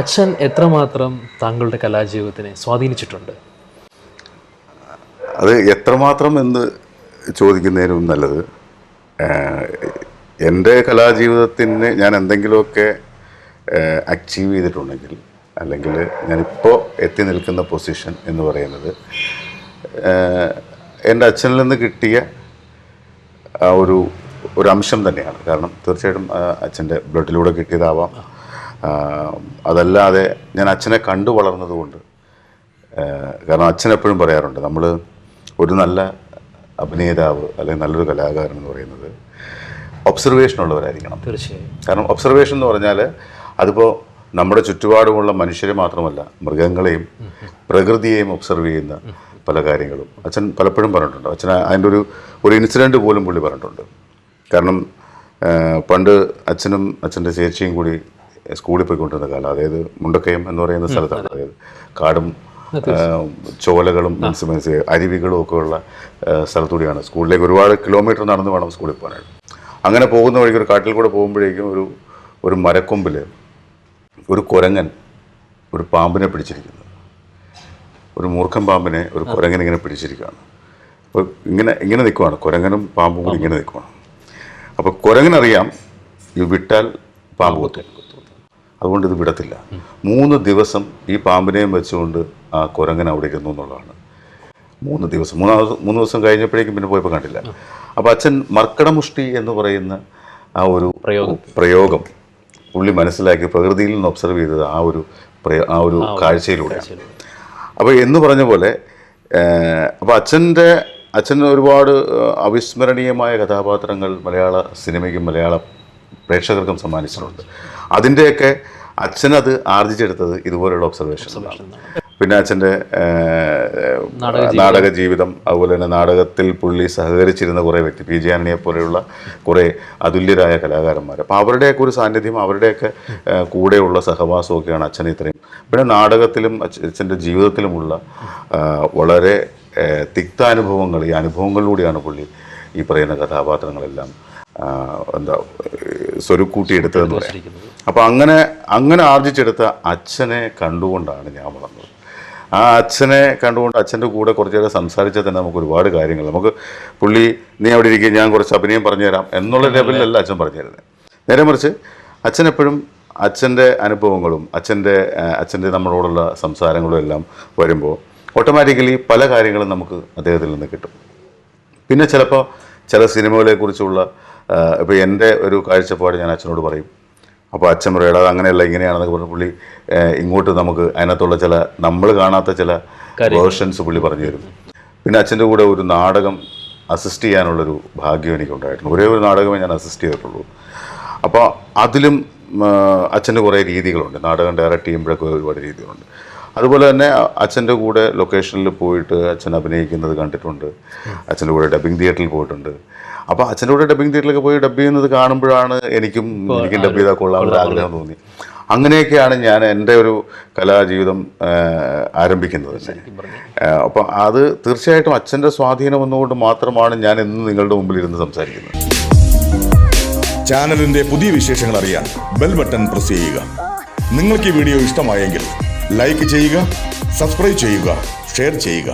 അച്ഛൻ എത്രമാത്രം താങ്കളുടെ കലാജീവിതത്തിനെ സ്വാധീനിച്ചിട്ടുണ്ട്? അത് എത്രമാത്രം എന്ന് ചോദിക്കുന്നതിനും നല്ലത്. എന്റെ കലാജീവിതത്തിന് ഞാൻ എന്തെങ്കിലുമൊക്കെ അച്ചീവ് ചെയ്തിട്ടുണ്ടെങ്കിൽ അല്ലെങ്കിൽ ഞാനിപ്പോൾ എത്തി നിൽക്കുന്ന പൊസിഷൻ എന്ന് പറയുന്നത് എന്റെ അച്ഛനിൽ നിന്ന് കിട്ടിയ ഒരു ഒരു അംശം തന്നെയാണ്. കാരണം തീർച്ചയായിട്ടും അച്ഛന്റെ ബ്ലഡിലൂടെ കിട്ടിയതാവാം. അതല്ലാതെ ഞാൻ അച്ഛനെ കണ്ടു വളർന്നതുകൊണ്ട് കാരണം അച്ഛൻ എപ്പോഴും പറയാറുണ്ട് നമ്മൾ ഒരു നല്ല അഭിനേതാവ് അല്ലെങ്കിൽ നല്ലൊരു കലാകാരൻ എന്ന് പറയുന്നത് ഒബ്സർവേഷൻ ഉള്ളവരായിരിക്കണം. തീർച്ചയായും. കാരണം ഒബ്സർവേഷൻ എന്ന് പറഞ്ഞാൽ അതിപ്പോൾ നമ്മുടെ ചുറ്റുപാടുമുള്ള മനുഷ്യരെ മാത്രമല്ല മൃഗങ്ങളെയും പ്രകൃതിയെയും ഒബ്സർവ് ചെയ്യുന്ന പല കാര്യങ്ങളും. അച്ഛൻ പലപ്പോഴും പറഞ്ഞിട്ടുണ്ട് അച്ഛൻ അതിന്റെ ഒരു ഒരു ഇൻസിഡന്റ് പോലും പുള്ളി പറഞ്ഞിട്ടുണ്ട്. കാരണം പണ്ട് അച്ഛനും അച്ഛന്റെ ചേച്ചിയും കൂടി സ്കൂളിൽ പോയിക്കൊണ്ടിരുന്ന കാലം. അതായത് മുണ്ടക്കയം എന്ന് പറയുന്ന സ്ഥലത്താണ്. അതായത് കാടും ചോലകളും മീൻസ് മീൻസ് അരുവികളും ഒക്കെ ഉള്ള സ്ഥലത്തൂടെയാണ്. സ്കൂളിലേക്ക് ഒരുപാട് കിലോമീറ്റർ നടന്ന് വേണം സ്കൂളിൽ പോകാനായിട്ട്. അങ്ങനെ പോകുന്ന വഴിക്ക് ഒരു കാട്ടിൽ കൂടെ പോകുമ്പോഴേക്കും ഒരു ഒരു മരക്കൊമ്പിൽ ഒരു കുരങ്ങൻ ഒരു പാമ്പിനെ പിടിച്ചിരിക്കുന്നു. ഒരു മൂർഖൻ പാമ്പിനെ ഒരു കുരങ്ങൻ ഇങ്ങനെ പിടിച്ചിരിക്കുകയാണ്. അപ്പോൾ ഇങ്ങനെ ഇങ്ങനെ നിൽക്കുവാണ്. കുരങ്ങനും പാമ്പും കൂടി ഇങ്ങനെ നിൽക്കുവാണ്. അപ്പോൾ കുരങ്ങനറിയാം ഇത് വിട്ടാൽ പാമ്പ് കൊത്തും. അതുകൊണ്ട് ഇത് വിടത്തില്ല. മൂന്ന് ദിവസം ഈ പാമ്പിനെയും വെച്ചുകൊണ്ട് ആ കുരങ്ങൻ അവിടെ ഇരുന്നു എന്നുള്ളതാണ്. മൂന്ന് ദിവസം. മൂന്നാം ദിവസം മൂന്ന് ദിവസം കഴിഞ്ഞപ്പോഴേക്കും പിന്നെ പോയപ്പോൾ കണ്ടില്ല. അപ്പോൾ അച്ഛൻ മർക്കടമുഷ്ടി എന്ന് പറയുന്ന ആ ഒരു പ്രയോഗം. പുള്ളി മനസ്സിലാക്കി പ്രകൃതിയിൽ നിന്ന് ഒബ്സർവ് ചെയ്തത് ആ ഒരു ആ ഒരു കാഴ്ചയിലൂടെയാണ്. അപ്പോൾ എന്ന് പറഞ്ഞ പോലെ അപ്പോൾ അച്ഛന്റെ അച്ഛൻ ഒരുപാട് അവിസ്മരണീയമായ കഥാപാത്രങ്ങൾ മലയാള സിനിമയ്ക്കും മലയാള പ്രേക്ഷകർക്കും സമ്മാനിച്ചിട്ടുണ്ട്. അതിന്റെയൊക്കെ അച്ഛനത് ആർജിച്ചെടുത്തത് ഇതുപോലെയുള്ള ഒബ്സർവേഷൻ പിന്നെ അച്ഛന്റെ നാടക ജീവിതം. അതുപോലെ തന്നെ നാടകത്തിൽ പുള്ളി സഹകരിച്ചിരുന്ന കുറേ വ്യക്തി പി ജെ ആന്റണിയെ പോലെയുള്ള കുറേ അതുല്യരായ കലാകാരന്മാർ. അപ്പോൾ അവരുടെയൊക്കെ ഒരു സാന്നിധ്യം അവരുടെയൊക്കെ കൂടെയുള്ള സഹവാസമൊക്കെയാണ് അച്ഛൻ ഇത്രയും. പിന്നെ നാടകത്തിലും അച്ഛന്റെ ജീവിതത്തിലുമുള്ള വളരെ തിക്താനുഭവങ്ങൾ ഈ അനുഭവങ്ങളിലൂടെയാണ് പുള്ളി ഈ പറയുന്ന കഥാപാത്രങ്ങളെല്ലാം എന്താ സ്വരുക്കൂട്ടിയെടുത്തതെന്ന് പറയാം. അപ്പോൾ അങ്ങനെ അങ്ങനെ ആർജിച്ചെടുത്ത അച്ഛനെ കണ്ടുകൊണ്ടാണ് ഞാൻ വളർന്നത്. ആ അച്ഛനെ കണ്ടുകൊണ്ട് അച്ഛന്റെ കൂടെ കുറച്ച് നേരം സംസാരിച്ചാൽ തന്നെ നമുക്ക് ഒരുപാട് കാര്യങ്ങൾ. നമുക്ക് പുള്ളി നീ അവിടെ ഇരിക്കുക ഞാൻ കുറച്ച് അഭിനയം പറഞ്ഞു തരാം എന്നുള്ള ലെവലിലല്ല അച്ഛൻ പറഞ്ഞു തരുന്നത് നേരെ മറിച്ച് അച്ഛൻ എപ്പോഴും അച്ഛന്റെ അനുഭവങ്ങളും അച്ഛന്റെ അച്ഛന്റെ നമ്മളോടുള്ള സംസാരങ്ങളും എല്ലാം വരുമ്പോൾ ഓട്ടോമാറ്റിക്കലി പല കാര്യങ്ങളും നമുക്ക് അദ്ദേഹത്തിൽ നിന്ന് കിട്ടും. പിന്നെ ചിലപ്പോൾ ചില സിനിമകളെ കുറിച്ചുള്ള ഇപ്പോൾ എന്റെ ഒരു കാഴ്ചപ്പാട് ഞാൻ അച്ഛനോട് പറയും. അപ്പോൾ അച്ഛൻ പറയുക അത് അങ്ങനെയല്ല ഇങ്ങനെയാണെന്നൊക്കെ പറഞ്ഞ പുള്ളി ഇങ്ങോട്ട് നമുക്ക് അതിനകത്തുള്ള ചില നമ്മൾ കാണാത്ത ചില വേർഷൻസ് പുള്ളി പറഞ്ഞു തരും പിന്നെ അച്ഛന്റെ കൂടെ ഒരു നാടകം അസിസ്റ്റ് ചെയ്യാനുള്ളൊരു ഭാഗ്യം എനിക്കുണ്ടായിരുന്നു. ഒരേ ഒരു നാടകമേ ഞാൻ അസിസ്റ്റ് ചെയ്തിട്ടുള്ളൂ. അപ്പോൾ അതിലും അച്ഛന്റെ കുറേ രീതികളുണ്ട്. നാടകം ഡയറക്റ്റ് ചെയ്യുമ്പോഴൊക്കെ ഒരുപാട് രീതികളുണ്ട്. അതുപോലെ തന്നെ അച്ഛന്റെ കൂടെ ലൊക്കേഷനിൽ പോയിട്ട് അച്ഛൻ അഭിനയിക്കുന്നത് കണ്ടിട്ടുണ്ട്. അച്ഛന്റെ കൂടെ ഡബിങ് തിയേറ്ററിൽ പോയിട്ടുണ്ട്. അപ്പോൾ അച്ഛന്റെ കൂടെ ഡബിങ് തിയേറ്ററിലൊക്കെ പോയി ഡബ് ചെയ്യുന്നത് കാണുമ്പോഴാണ് എനിക്കും എനിക്കും ഡബ് ചെയ്താൽ കൊള്ളാനുള്ള ആഗ്രഹം തോന്നി. അങ്ങനെയൊക്കെയാണ് ഞാൻ എന്റെ ഒരു കലാജീവിതം ആരംഭിക്കുന്നത്. അപ്പം അപ്പോൾ അത് തീർച്ചയായിട്ടും അച്ഛന്റെ സ്വാധീനം വന്നുകൊണ്ട് മാത്രമാണ് ഞാൻ ഇന്ന് നിങ്ങളുടെ മുമ്പിൽ ഇരുന്ന് സംസാരിക്കുന്നത്. ചാനലിന്റെ പുതിയ വിശേഷങ്ങൾ അറിയാൻ ബെൽ ബട്ടൺ പ്രസ് ചെയ്യുക. നിങ്ങൾക്ക് ഈ വീഡിയോ ഇഷ്ടമായെങ്കിൽ ലൈക്ക് ചെയ്യുക സബ്സ്ക്രൈബ് ചെയ്യുക ഷെയർ ചെയ്യുക.